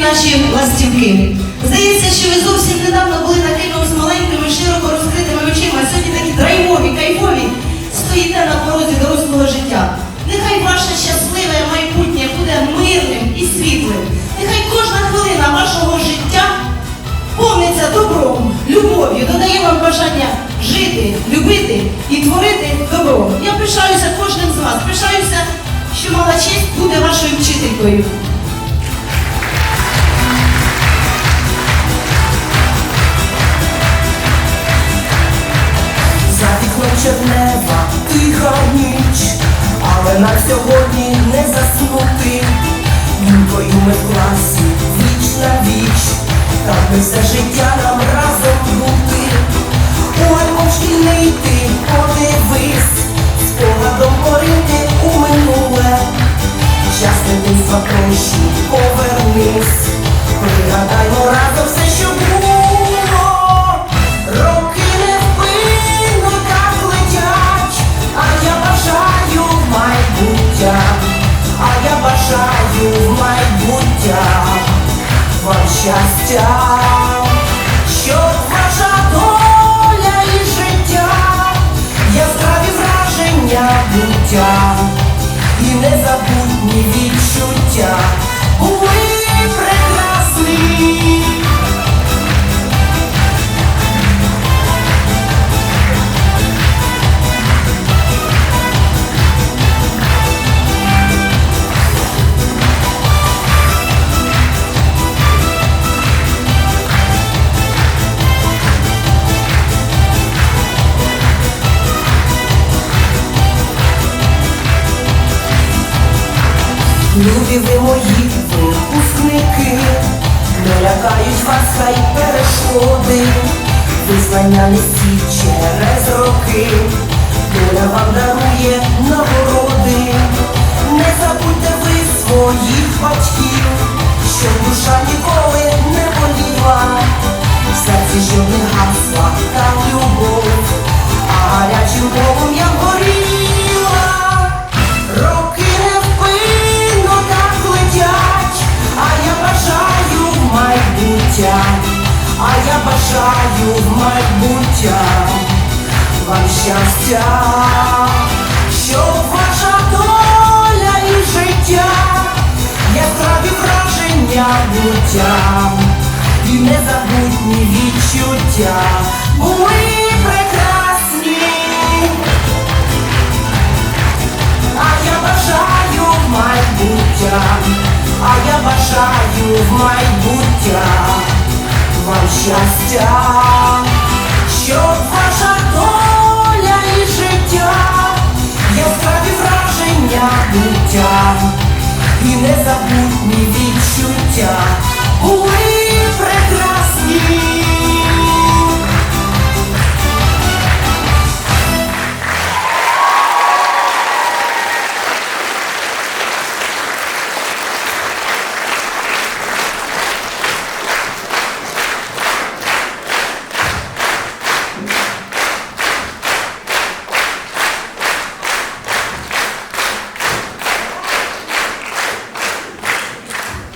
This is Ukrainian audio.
наші ластівки. Здається, що ви зовсім недавно були такими ось маленькими, широко розкритими очима, а сьогодні такі драйвові, кайфові, стоїте на порозі дорослого життя. Нехай ваше щасливе майбутнє буде мирним і світлим. Нехай кожна хвилина вашого життя повниться добром, любов'ю, додає вам бажання жити, любити і творити добро. Я пишаюся кожним з вас, пишаюся, що мала честь бути вашою вчителькою. Чернева, тиха ніч, але на сьогодні не заснути. Юмкою ми в класі, віч на віч, так ми все життя нам разом бути. Ой, мовчки не йти, подивись, спогадом поринти у минуле. Час дитинства прощі, повернись, пригадаймо разом щастя, щоб ваша доля і життя, яскраві враження буття і незабутні відчуття Любі ви мої випускники, не лякають вас хай перешкоди, визнання нести через роки, доля вам дарує нагороди, не забудьте ви своїх батьків, щоб душа ніколи не боліла, в серці жодних гасла майбуття вам щастя, щоб ваша доля і життя, яскраві враження буття і незабутні відчуття. Були прекрасні. А я бажаю майбуття, а я бажаю в майбуття. Вам щастя, буття і незабутні відчуття